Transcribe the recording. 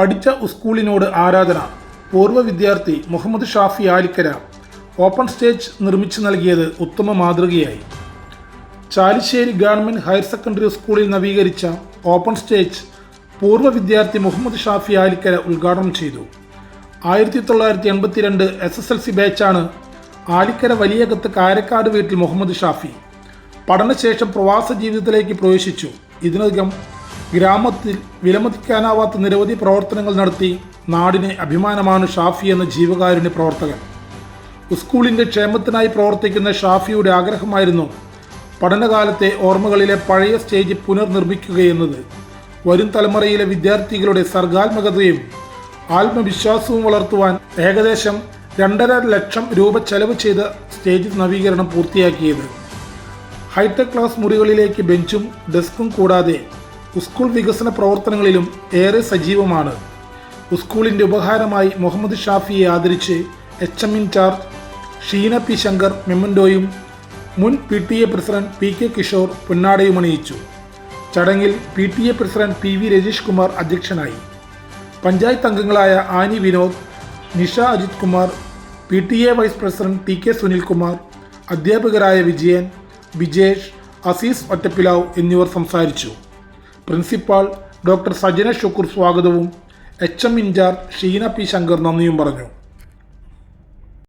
പഠിച്ച സ്കൂളിനോട് ആരാധന. പൂർവ വിദ്യാർത്ഥി മുഹമ്മദ് ഷാഫി ആലിക്കര. ഓപ്പൺ സ്റ്റേജ് നിർമ്മിച്ചു നൽകിയത് ഉത്തമ മാതൃകയായി. ചാലിശ്ശേരി ഗവൺമെന്റ് ഹയർ സെക്കൻഡറി സ്കൂളിൽ നവീകരിച്ച ഓപ്പൺ സ്റ്റേജ് പൂർവ വിദ്യാർത്ഥി മുഹമ്മദ് ഷാഫി ആലിക്കര ഉദ്ഘാടനം ചെയ്തു. ആയിരത്തി തൊള്ളായിരത്തി എൺപത്തിരണ്ട് എസ് എസ് എൽ സി ബാച്ചാണ് ആലിക്കര വലിയകത്ത് കാരക്കാട് വീട്ടിൽ മുഹമ്മദ് ഷാഫി. പഠനശേഷം പ്രവാസ ജീവിതത്തിലേക്ക് പ്രവേശിച്ചു. ഇതിനകം ഗ്രാമത്തിൽ വിലമതിക്കാനാവാത്ത നിരവധി പ്രവർത്തനങ്ങൾ നടത്തി നാടിന് അഭിമാനമാണ് ഷാഫി എന്ന ജീവകാരുണ്യ പ്രവർത്തകൻ. സ്കൂളിന്റെ ക്ഷേമത്തിനായി പ്രവർത്തിക്കുന്ന ഷാഫിയുടെ ആഗ്രഹമായിരുന്നു പഠനകാലത്തെ ഓർമ്മകളിലെ പഴയ സ്റ്റേജ് പുനർനിർമ്മിക്കുകയെന്നത്. വരും തലമുറയിലെ വിദ്യാർത്ഥികളുടെ സർഗാത്മകതയും ആത്മവിശ്വാസവും വളർത്തുവാൻ ഏകദേശം രണ്ടര ലക്ഷം രൂപ ചെലവ് ചെയ്ത സ്റ്റേജ് നവീകരണം പൂർത്തിയാക്കിയത്. ഹൈടെക് ക്ലാസ് മുറികളിലേക്ക് ബെഞ്ചും ഡെസ്കും കൂടാതെ സ്കൂൾ വികസന പ്രവർത്തനങ്ങളിലും ഏറെ സജീവമാണ്. സ്കൂളിന്റെ ഉപഹാരമായി മുഹമ്മദ് ഷാഫിയെ ആദരിച്ച് H M incharge Sheena P Shankar മെമ്മൻഡോയും മുൻ P T A president P K Kishore പൊന്നാടയും അണിയിച്ചു. ചടങ്ങിൽ P T A president P V Rajeesh Kumar അധ്യക്ഷനായി. പഞ്ചായത്ത് അംഗങ്ങളായ Annie Vinod Nisha Ajith Kumar P T A vice president T K Sunilkumar അധ്യാപകരായ വിജയൻ വിജേഷ് അസീസ് ഒറ്റപ്പിലാവ് എന്നിവർ സംസാരിച്ചു. Principal doctor Sajana Shukkur സ്വാഗതവും H M incharge Sheena P Shankar നന്ദിയും പറഞ്ഞു